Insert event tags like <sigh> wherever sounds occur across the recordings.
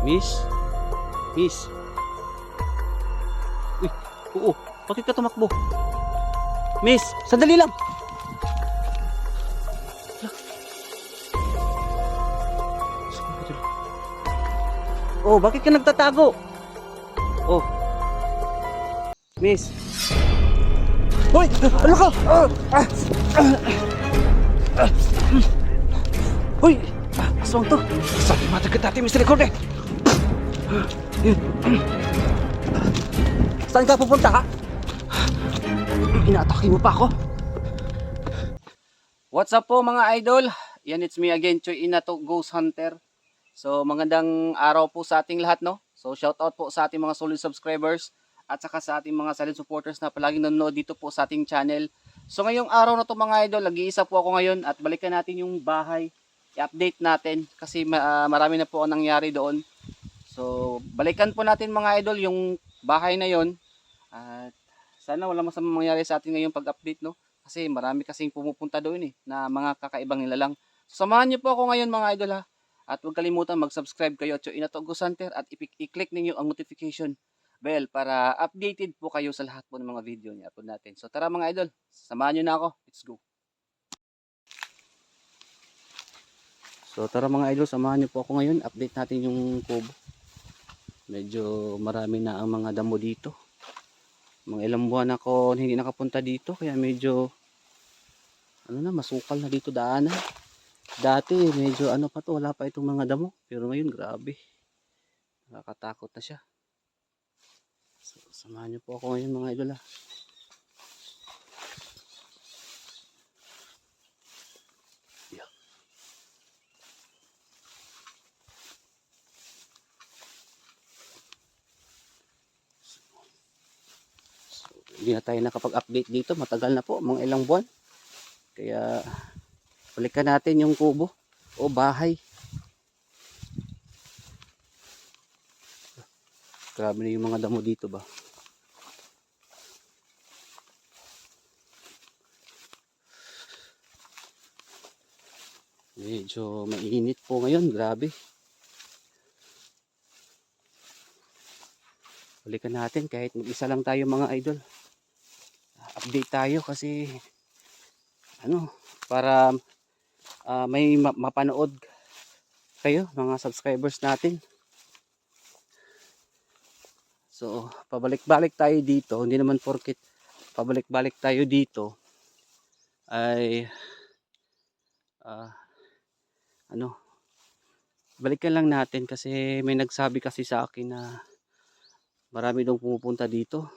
Miss? Miss? Uy, oo. Bakit ka tumakbo? Miss, sandali lang. Oh, bakit ka nagtatago? Oh. Miss. Hoy! Ano ka? Hoy! Aswang to. Sabi matagat natin, Mr. Recorde. Saan ka pupunta? Inaatake mo pa ako. What's up po mga idol? Yan, it's me again, Choy Inato Ghost Hunter. So, magandang araw po sa ating lahat, no? So, shout out po sa ating mga solid subscribers at saka sa ating mga solid supporters na palaging nanonood dito po sa ating channel. So, ngayong araw na to mga idol, nag-iisa po ako ngayon at balikan natin yung bahay. I-update natin kasi ah, marami na po ang nangyari doon. So, balikan po natin mga idol yung bahay na yon At sana wala masamang mangyari sa atin ngayong pag-update, no? Kasi marami kasing pumupunta doon eh, na mga kakaibang nilalang. So, samahan niyo po ako ngayon mga idol ha. At huwag kalimutan mag-subscribe kayo at yung Inatogo Center at i-click ninyo ang notification bell para updated po kayo sa lahat po ng mga video niya upload natin. So tara mga idol, samahan niyo na ako. Let's go. So tara mga idol, samahan niyo po ako ngayon. Update natin yung kubo. Medyo marami na ang mga damo dito. Mga ilang buwan ako hindi nakapunta dito kaya medyo ano na masukal na dito daanan. Dati medyo ano pa to, wala pa itong mga damo. Pero ngayon grabe. Nakakatakot na siya. So, samahan niyo po ako ngayon mga idol hindi na tayo nakapag-update dito. Matagal na po, mga ilang buwan. Kaya, balikan natin yung kubo o bahay. Grabe na yung mga damo dito ba. Medyo mainit po ngayon, grabe. Balikan natin kahit mag-isa lang tayo mga idol. Update tayo kasi ano, para ah, may ma- mapanood kayo mga subscribers natin. So, pabalik-balik tayo dito. Hindi naman porket pabalik-balik tayo dito ay ah, ano balikan lang natin kasi may nagsabi kasi sa akin na marami daw pumupunta dito.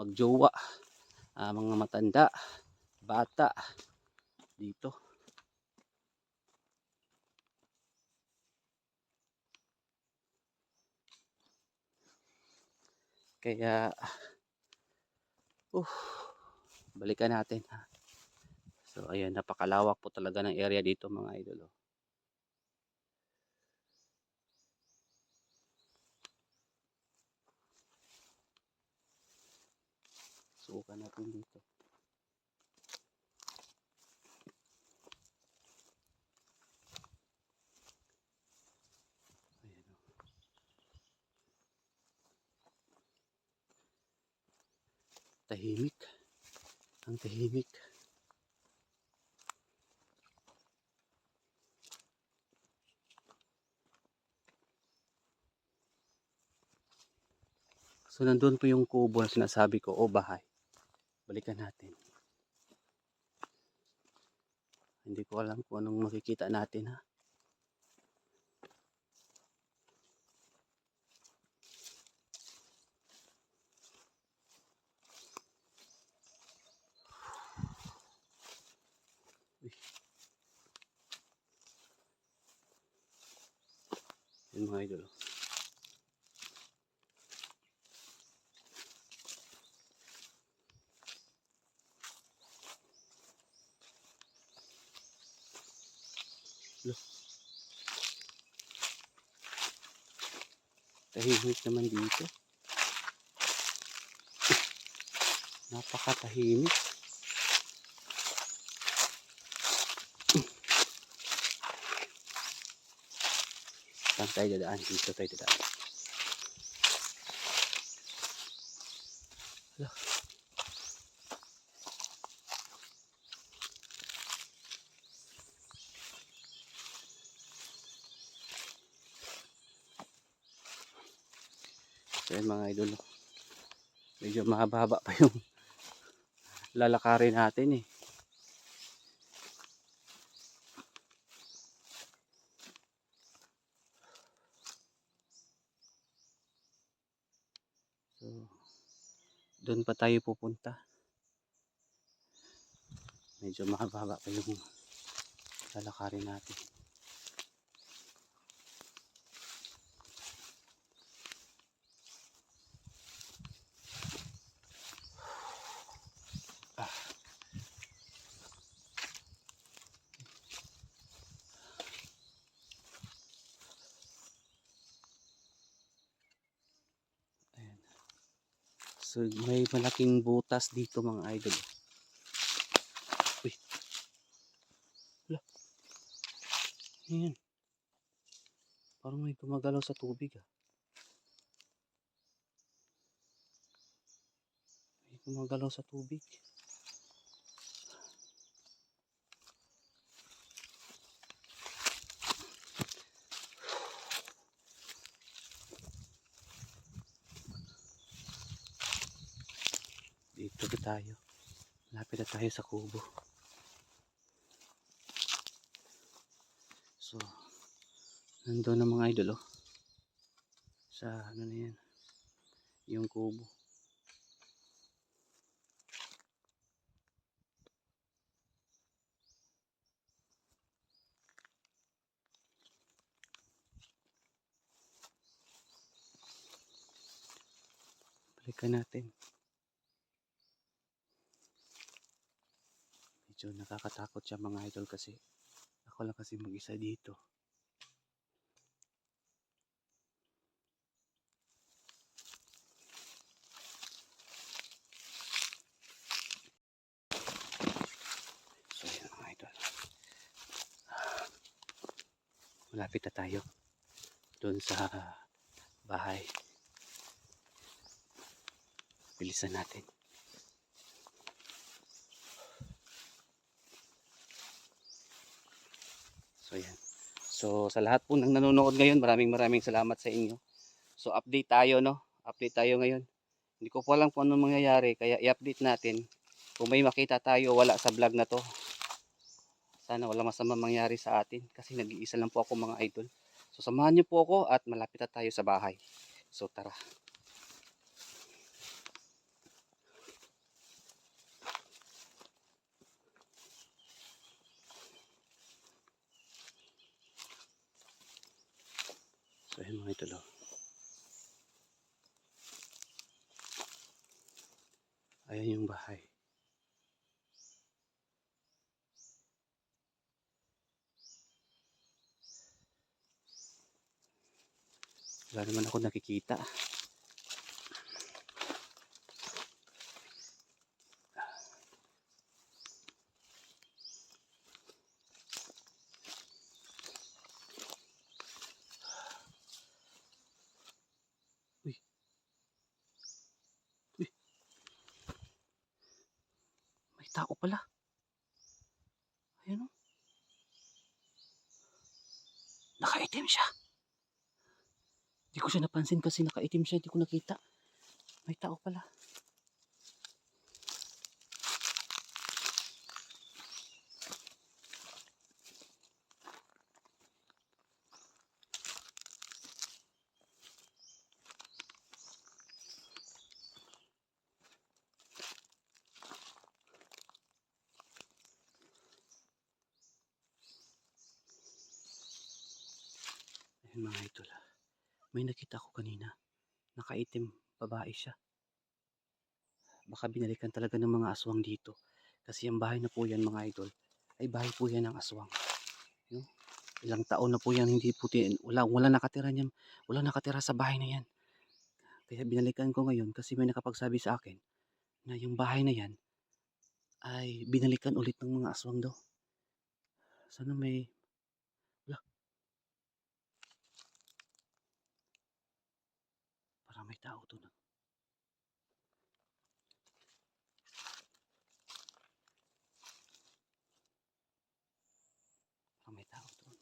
Magjowa, ah, mga matanda, bata dito. Kaya, uh, balikan natin. ha. So, ayan, napakalawak po talaga ng area dito mga idol. oh. Subukan natin dito. Ayan, oh. Tahimik. Ang tahimik. So nandun po yung kubo na sinasabi ko o bahay. Balikan natin. Hindi ko alam kung anong makikita natin ha. Uy. Yun mga idol. Tahimik naman dito. Napakatahimik. Saan tayo dadaan? Dito tayo dadaan. Hala. So yun mga idol. Medyo mahaba <laughs> pa yung lalakarin natin eh. So, doon pa tayo pupunta. Medyo mahaba pa yung lalakarin natin. So, may malaking butas dito mga idol. Uy. Wala. Ayan. Parang may gumagalaw sa tubig ah. May gumagalaw sa tubig. Dito na tayo. Malapit na tayo sa kubo. So, nandun na mga idol oh. Sa ano na yan. Yung kubo. Balikan natin. Medyo nakakatakot siya mga idol kasi ako lang kasi mag-isa dito. So yan mga idol. Malapit na tayo doon sa bahay. Bilisan natin. So yan. So sa lahat po ng nanonood ngayon, maraming maraming salamat sa inyo. So update tayo no. Update tayo ngayon. Hindi ko po alam kung anong mangyayari kaya i-update natin. Kung may makita tayo wala sa vlog na to. Sana wala masama mangyari sa atin kasi nag-iisa lang po ako mga idol. So samahan niyo po ako at malapit na tayo sa bahay. So tara. So yun mga idol. oh. Ayan yung bahay. Wala naman ako nakikita. Uy. Uy. May tao pala. Ayan o. Nakaitim siya. Hindi ko siya napansin kasi nakaitim siya. Hindi ko nakita. May tao pala. Ayun mga. May nakita ko kanina. Nakaitim. Babae siya. Baka binalikan talaga ng mga aswang dito. Kasi ang bahay na po yan mga idol. Ay bahay po yan ng aswang. No? Ilang taon na po yan hindi puti. Wala, wala nakatira niyan. Wala nakatira sa bahay na yan. Kaya binalikan ko ngayon kasi may nakapagsabi sa akin na yung bahay na yan ay binalikan ulit ng mga aswang daw. Sana may tao to na. Parang may tao to.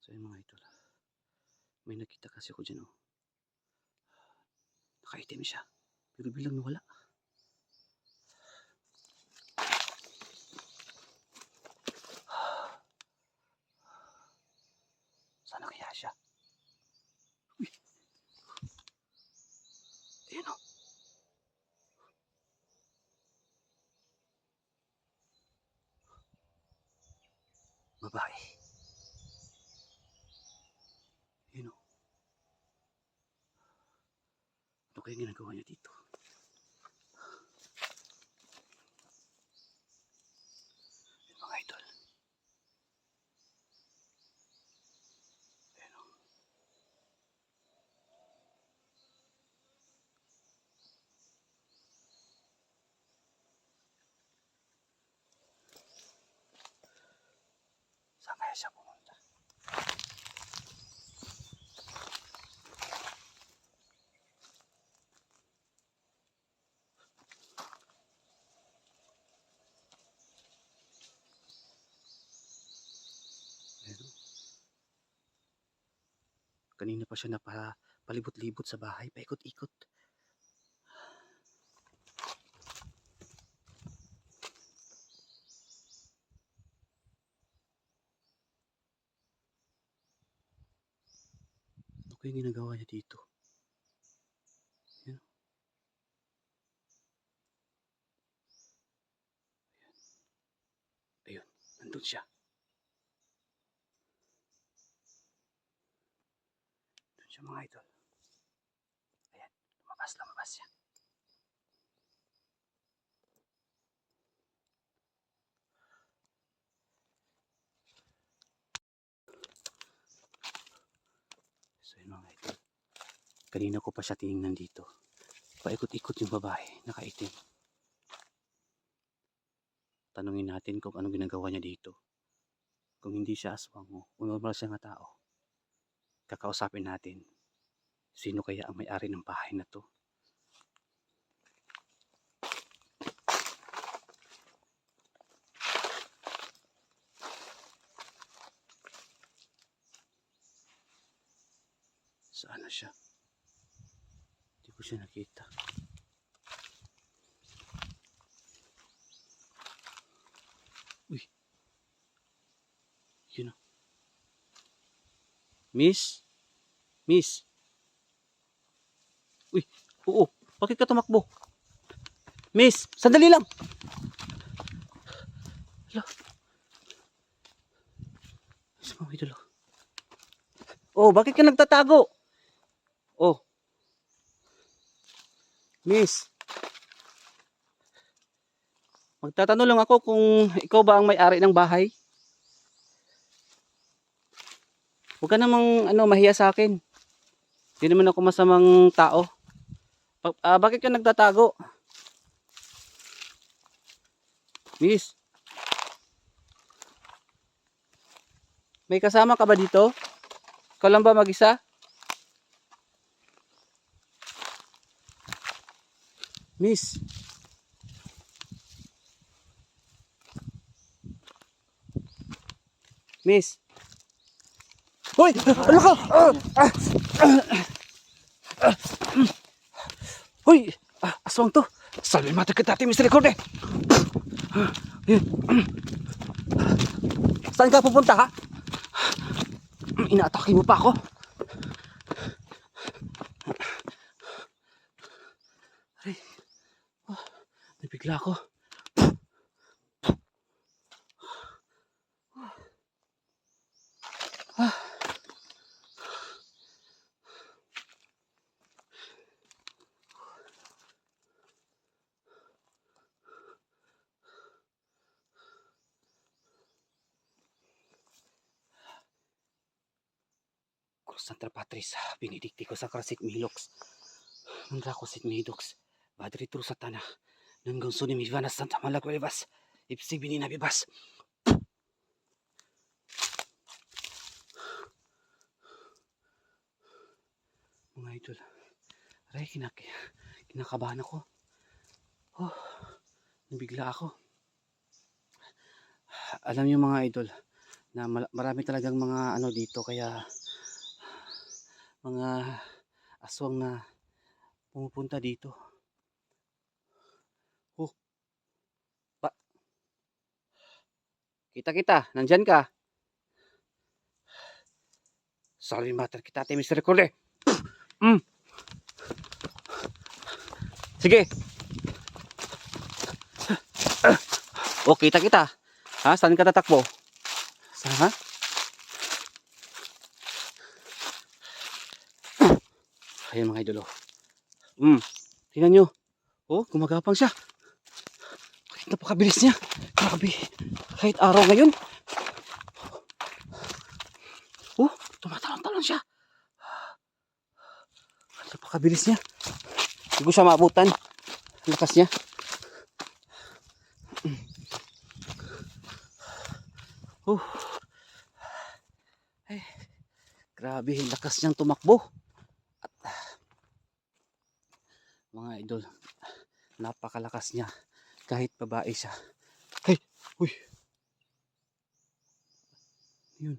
So yun mga idol. May nakita kasi ako dyan oh. Nakaitim siya. Pero bilang nawala. Sana kaya siya? Uy. Ayun o. Babae. Ayun o. Ano kaya ginagawa niya dito? Kanina pa siya napa palibot-libot sa bahay, paikot-ikot. Ano kaya ginagawa niya dito? Ayan. Ayan. Ayun, nandun siya. Doon siya mga idol. Ayan, lumabas, lumabas siya. So yun mga idol. Kanina ko pa siya tinignan dito. Paikot-ikot yung babae, nakaitim. Tanungin natin kung anong ginagawa niya dito. Kung hindi siya aswang o kung normal siya nga tao. Kakausapin natin. Sino kaya ang may-ari ng bahay na to? Saan na siya? Hindi ko siya nakita. Uy. Yun o. Miss? Miss? Uy, oo. Bakit ka tumakbo? Miss, sandali lang. Hala. Sa mga idolo. Oh, bakit ka nagtatago? Oh. Miss. Magtatanong lang ako kung ikaw ba ang may-ari ng bahay. Huwag ka namang ano, mahiya sa akin. Hindi naman ako masamang tao. Pa- ah, bakit ka nagtatago? Miss. May kasama ka ba dito? Ikaw lang ba mag-isa? Miss. Miss. Hoy! Ano ka? Hoy! Aswang to. Salve mata kita ti misericorde. Yun. Saan ka pupunta ha? Inaatake mo pa ako. Aray. Oh, nabigla ako. Santa Patris, benedicti ko sa krasit milox. Nandra ko sit midox, badri tru satana. Nanggang suni mi vana Santa Malakwelvas. Ipsi binina bibas. Mga idol. Aray, kinak kinakabahan ako. Oh, nabigla ako. Alam niyo mga idol, na marami talagang mga ano dito kaya mga aswang na pumupunta dito. Oh. Pa kita kita, nandyan ka. Sorry matter kita, ate Mr. Cole. Mm. Sige. Oh, kita kita. Ha? Saan ka tatakbo? Saan ha? Ayan mga idolo. Hmm. Tingnan nyo. Oh, gumagapang siya. Bakit napakabilis niya? Grabe. Kahit araw ngayon. Oh, tumatalon-talon siya. Napakabilis niya. Hindi ko siya maabutan. Lakas niya. Oh. Ay, grabe, lakas niyang tumakbo. At mga idol, napakalakas niya kahit babae siya. Ay, uy. Yun.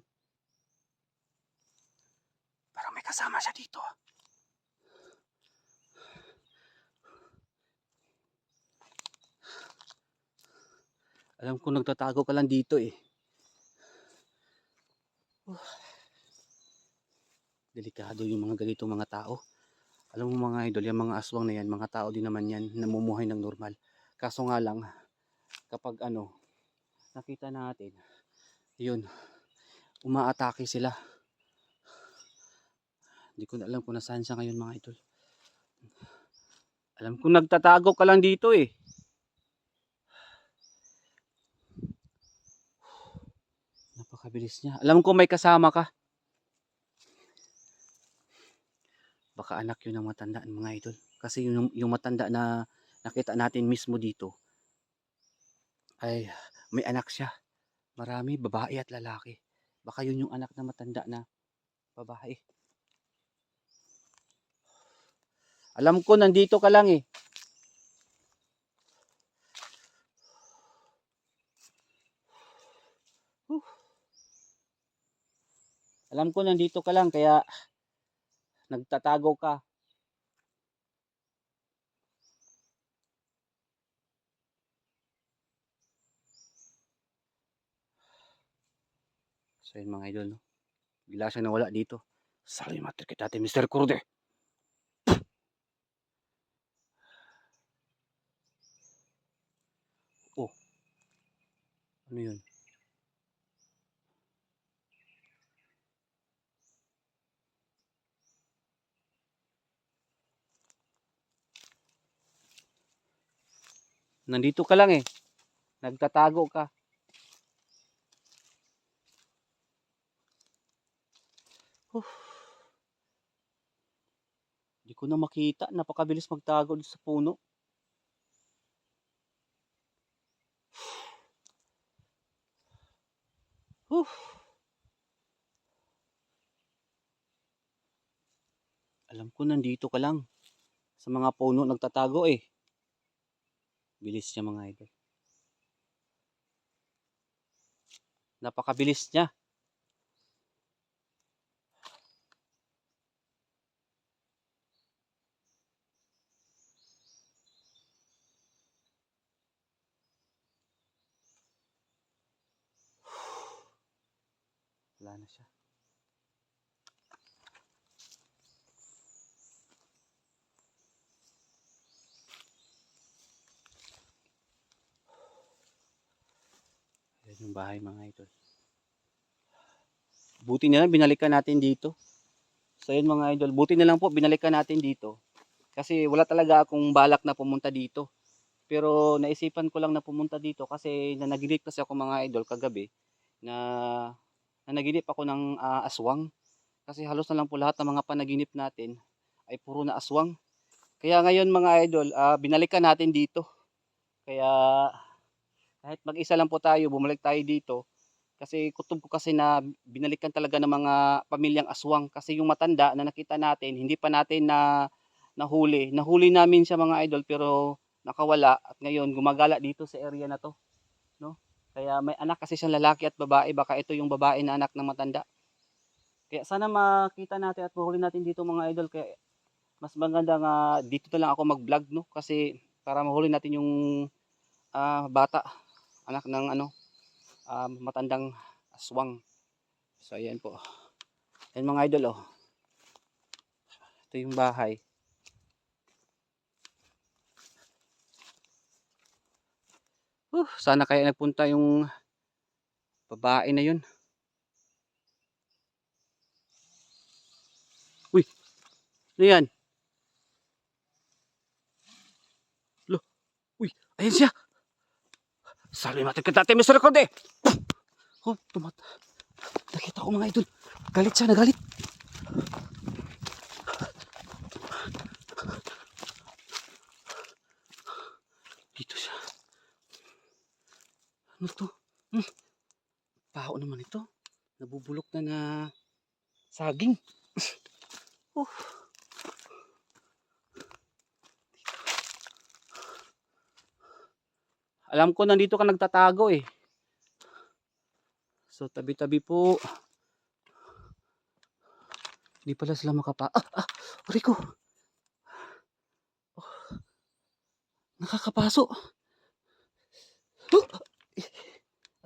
Parang may kasama siya dito. Alam ko nagtatago ka lang dito eh. delikado yung mga ganitong mga tao. Alam mo mga idol, yung mga aswang na yan, mga tao din naman yan, namumuhay ng normal. Kaso nga lang, kapag ano, nakita natin, yun, umaatake sila. Hindi ko na alam kung nasaan siya ngayon mga idol. Alam ko nagtatago ka lang dito eh. Napakabilis niya. Alam ko may kasama ka. Baka anak yun ng matanda mga idol. Kasi yung, yung matanda na nakita natin mismo dito, ay may anak siya. Marami, babae at lalaki. Baka yun yung anak na matanda na babae. Alam ko, nandito ka lang eh. Alam ko, nandito ka lang, kaya nagtatago ka. So yun mga idol, no? Bigla siyang nawala dito. Sorry, matter kita Mr. Kurde. Oh. Ano yun? Nandito ka lang eh. Nagtatago ka. Huh. Hindi ko na makita. Napakabilis magtago sa puno. Huh. Alam ko nandito ka lang. Sa mga puno nagtatago eh. Bilis niya mga idol. Napakabilis niya. Wala na siya. Yung bahay mga idol. Buti na lang binalikan natin dito. So yun mga idol, buti na lang po binalikan natin dito. Kasi wala talaga akong balak na pumunta dito. Pero naisipan ko lang na pumunta dito kasi nanaginip kasi ako mga idol kagabi na nanaginip ako ng ah, aswang. Kasi halos na lang po lahat ng mga panaginip natin ay puro na aswang. Kaya ngayon mga idol, ah, binalikan natin dito. Kaya kahit mag-isa lang po tayo, bumalik tayo dito. Kasi kutob ko kasi na binalikan talaga ng mga pamilyang aswang. Kasi yung matanda na nakita natin, hindi pa natin na nahuli. Nahuli namin siya mga idol pero nakawala at ngayon gumagala dito sa area na to. No? Kaya may anak kasi siyang lalaki at babae. Baka ito yung babae na anak ng matanda. Kaya sana makita natin at mahuli natin dito mga idol. Kaya mas maganda nga dito na lang ako mag-vlog no kasi para mahuli natin yung ah, bata anak ng ano ah, matandang aswang. So ayan po. Ayan mga idol oh. Ito yung bahay. Uh, sana kaya nagpunta yung babae na yun. Uy, ano yan? Lo, uy, ayun siya. Sabi natin ka dati, Mr. Recorde. Oh, tumat. Nakita ko mga idol. Galit siya, nagalit. Dito siya. Ano to? Hmm. Pao naman ito. Nabubulok na na saging. oh. Alam ko nandito ka nagtatago eh. So tabi-tabi po. Hindi pala sila makapa... Ah! Ah! Rico! Oh. Nakakapaso. Oh!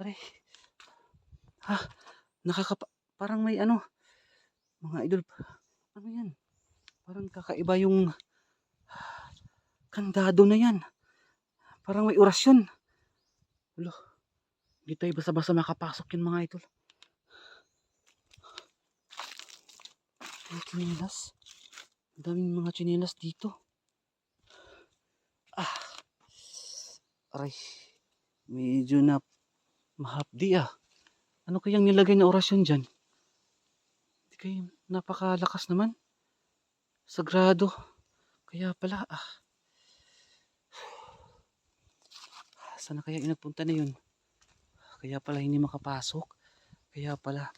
Aray. Ah! Nakakapa... Parang may ano... Mga idol... Ano yan? Parang kakaiba yung... Kandado na yan. Parang may orasyon. Ulo. Hindi tayo basta-basta makapasok yun mga idol. May chinilas. Ang daming mga chinilas dito. Ah. Aray. Medyo na mahapdi ah. Ano kayang nilagay na orasyon dyan? Hindi kayo napakalakas naman. Sagrado. Kaya pala ah. Sana kaya inapunta na yun? Kaya pala hindi makapasok. Kaya pala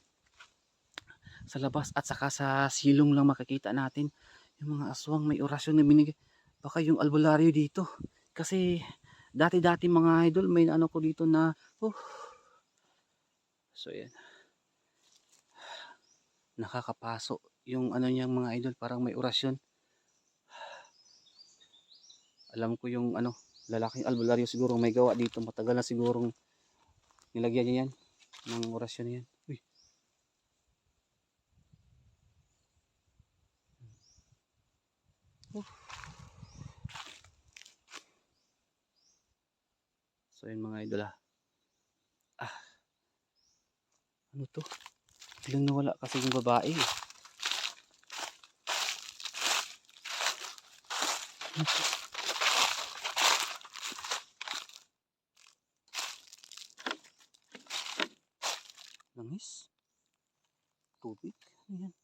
sa labas at saka sa silong lang makikita natin yung mga aswang may orasyon na binigay. Baka yung albularyo dito. Kasi dati-dati mga idol may ano ko dito na oh. So yan. Nakakapaso yung ano niyang mga idol parang may orasyon. Alam ko yung ano lalaking albularyo siguro may gawa dito matagal na sigurong nilagyan niya yan ng orasyon na yan Uy. Oh. so yun mga idol ah. ah ano to biglang nawala kasi yung babae eh. Ano to? langis tubig ano yan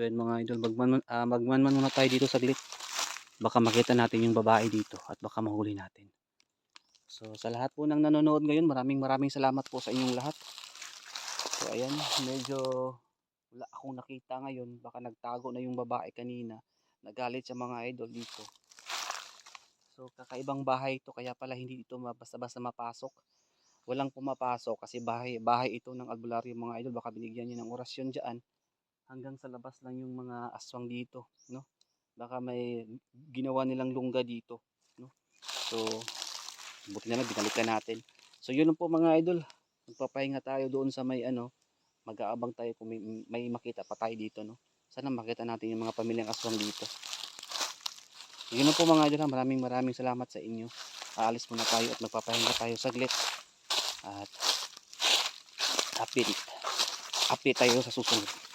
so yan mga idol magman, uh, muna tayo dito saglit. Baka makita natin yung babae dito at baka mahuli natin. So sa lahat po ng nanonood ngayon maraming maraming salamat po sa inyong lahat. So ayan medyo wala akong nakita ngayon. Baka nagtago na yung babae kanina. Nagalit sa mga idol dito. So kakaibang bahay ito kaya pala hindi ito basta-basta mapasok. Walang pumapasok kasi bahay, bahay ito ng albularyo mga idol. Baka binigyan niya ng orasyon dyan hanggang sa labas lang yung mga aswang dito no? Baka may ginawa nilang lungga dito no? So buti na lang binalikan natin. So yun lang po mga idol. Magpapahinga tayo doon sa may ano mag-aabang tayo kung may, may makita pa tayo dito no? Sana makita natin yung mga pamilyang aswang dito. Yun lang po mga idol maraming maraming salamat sa inyo. Aalis muna tayo at magpapahinga tayo saglit. At update update tayo sa susunod